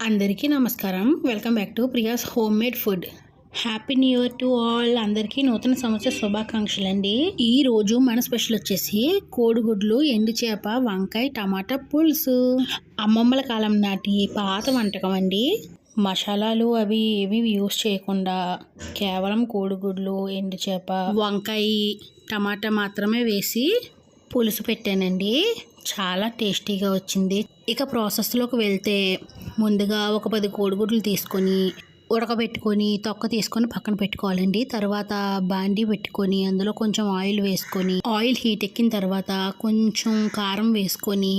అందరికీ నమస్కారం. Welcome back to Priya's home made food happy new year to all అందరికీ నూతన సంవత్సర శుభాకాంక్షలు అండి ఈ రోజు మన స్పెషల్ వచ్చేసి కోడిగుడ్లు ఎండు చేప వంకాయ టమాటా పులుసు. అమ్మమ్మల కాలం నాటి పాత వంటకం అండి. మసాలాలు అవి ఏవి యూస్ చేయకుండా కేవలం కోడిగుడ్లు ఎండు చేప వంకాయ టమాటా మాత్రమే వేసి పులుసు పెట్టానండి. చాలా టేస్టీగా వచ్చింది. ఇక ప్రాసెస్లోకి వెళ్తే ముందుగా ఒక పది కోడిగుడ్లు తీసుకొని ఉడకబెట్టుకొని తొక్క తీసుకొని పక్కన పెట్టుకోవాలండి. తర్వాత బాండీ పెట్టుకొని అందులో కొంచెం ఆయిల్ వేసుకొని ఆయిల్ హీట్ ఎక్కిన తర్వాత కొంచెం కారం వేసుకొని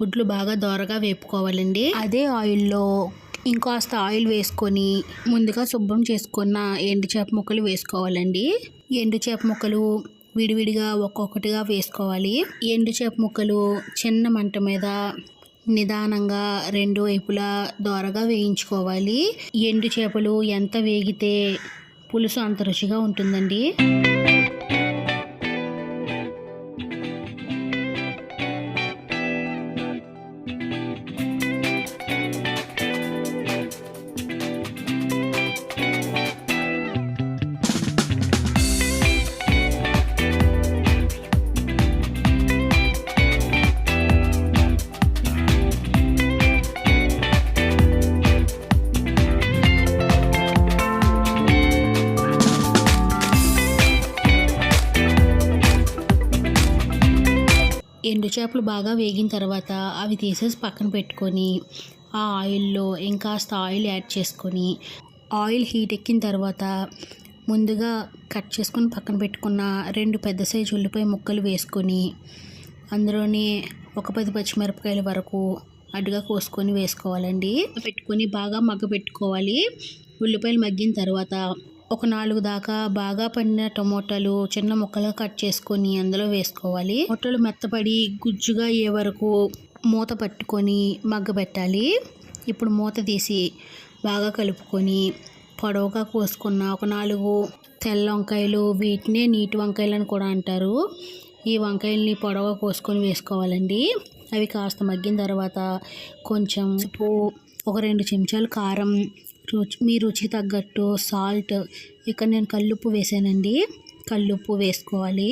గుడ్లు బాగా దోరగా వేపుకోవాలండి. అదే ఆయిల్లో ఇంకాస్త ఆయిల్ వేసుకొని ముందుగా శుభ్రం చేసుకున్న ఎండు చేప ముక్కలు వేసుకోవాలండి. ఎండు చేప ముక్కలు విడివిడిగా ఒక్కొక్కటిగా వేసుకోవాలి. ఎండు చేప ముక్కలు చిన్న మంట మీద నిదానంగా రెండు వైపులా దోరగా వేయించుకోవాలి. ఎండు చేపలు ఎంత వేగితే పులుసు అంత రుచిగా ఉంటుందండి. పొడి చేపలు బాగా వేగిన తర్వాత అవి తీసేసి పక్కన పెట్టుకొని ఆ ఆయిల్లో ఇంకాస్త ఆయిల్ యాడ్ చేసుకొని ఆయిల్ హీట్ ఎక్కిన తర్వాత ముందుగా కట్ చేసుకొని పక్కన పెట్టుకున్న రెండు పెద్ద సైజు ఉల్లిపాయ ముక్కలు వేసుకొని అందులోనే ఒక పది పచ్చిమిరపకాయల వరకు అడ్డుగా కోసుకొని వేసుకోవాలండి. పెట్టుకొని బాగా మగ్గ పెట్టుకోవాలి. ఉల్లిపాయలు మగ్గిన తర్వాత ఒక నాలుగు దాకా బాగా పండిన టమోటాలు చిన్న ముక్కలుగా కట్ చేసుకొని అందులో వేసుకోవాలి. టమోటాలు మెత్తపడి గుజ్జుగా అయ్యే వరకు మూత పట్టుకొని మగ్గబెట్టాలి ఇప్పుడు మూత తీసి బాగా కలుపుకొని పొడవుగా కోసుకున్న ఒక నాలుగు తెల్ల వంకాయలు వీటినే నీటి వంకాయలు అని కూడా అంటారు. ఈ వంకాయల్ని పొడవుగా కోసుకొని వేసుకోవాలండి. అవి కాస్త మగ్గిన తర్వాత కొంచెం ఉప్పు ఒక రెండు చెంచాలు కారం రుచి మీ రుచి తగ్గట్టు సాల్ట్ ఇక్కడ నేను కల్లుప్పు వేసానండి. కల్లుప్పు వేసుకోవాలి.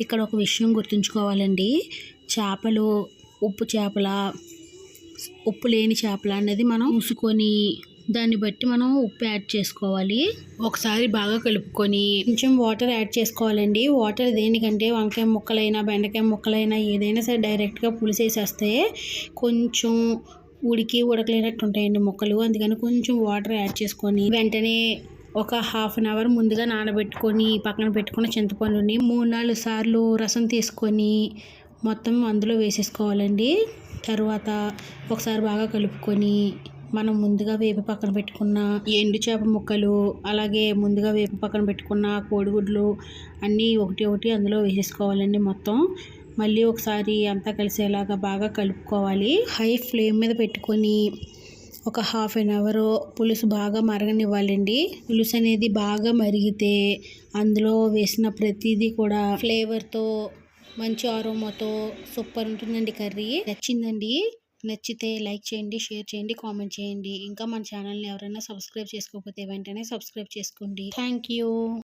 ఇక్కడ ఒక విషయం గుర్తుంచుకోవాలండి. చేపలు ఉప్పు చేపల ఉప్పు లేని చేపల అనేది మనం చూసుకొని దాన్ని బట్టి మనం ఉప్పు యాడ్ చేసుకోవాలి. ఒకసారి బాగా కలుపుకొని కొంచెం వాటర్ యాడ్ చేసుకోవాలండి. వాటర్ దేనికంటే వంకాయ ముక్కలైనా బెండకాయ ముక్కలైనా ఏదైనా సరే డైరెక్ట్గా పులిసేసేస్తే కొంచెం ఉడికి ఉడకలేనట్టు ఉంటాయండి ముక్కలు. అందుకని కొంచెం వాటర్ యాడ్ చేసుకొని వెంటనే ఒక హాఫ్ అన్ అవర్ ముందుగా నానబెట్టుకొని పక్కన పెట్టుకున్న చింతపండుని మూడు నాలుగు సార్లు రసం తీసుకొని మొత్తం అందులో వేసేసుకోవాలండి. తర్వాత ఒకసారి బాగా కలుపుకొని మనం ముందుగా వేపి పక్కన పెట్టుకున్న ఎండు చేప ముక్కలు అలాగే ముందుగా వేపి పక్కన పెట్టుకున్న కోడిగుడ్లు అన్నీ ఒకటి ఒకటి అందులో వేసేసుకోవాలండి మొత్తం. మళ్ళీ ఒకసారి అంతా కలిసేలాగా బాగా కలుపుకోవాలి. హై ఫ్లేమ్ మీద పెట్టుకొని ఒక హాఫ్ అన్ అవర్ పులుసు బాగా మరగనివ్వాలండి. పులుసు అనేది బాగా మరిగితే అందులో వేసిన ప్రతిదీ కూడా ఫ్లేవర్తో మంచి ఆరోమాతో సూపర్ ఉంటుందండి కర్రీ. నచ్చిందండి? నచ్చితే లైక్ చేయండి షేర్ చేయండి కామెంట్ చేయండి. ఇంకా మన ఛానల్ని ఎవరైనా సబ్స్క్రైబ్ చేసుకోకపోతే వెంటనే సబ్స్క్రైబ్ చేసుకోండి. Thank you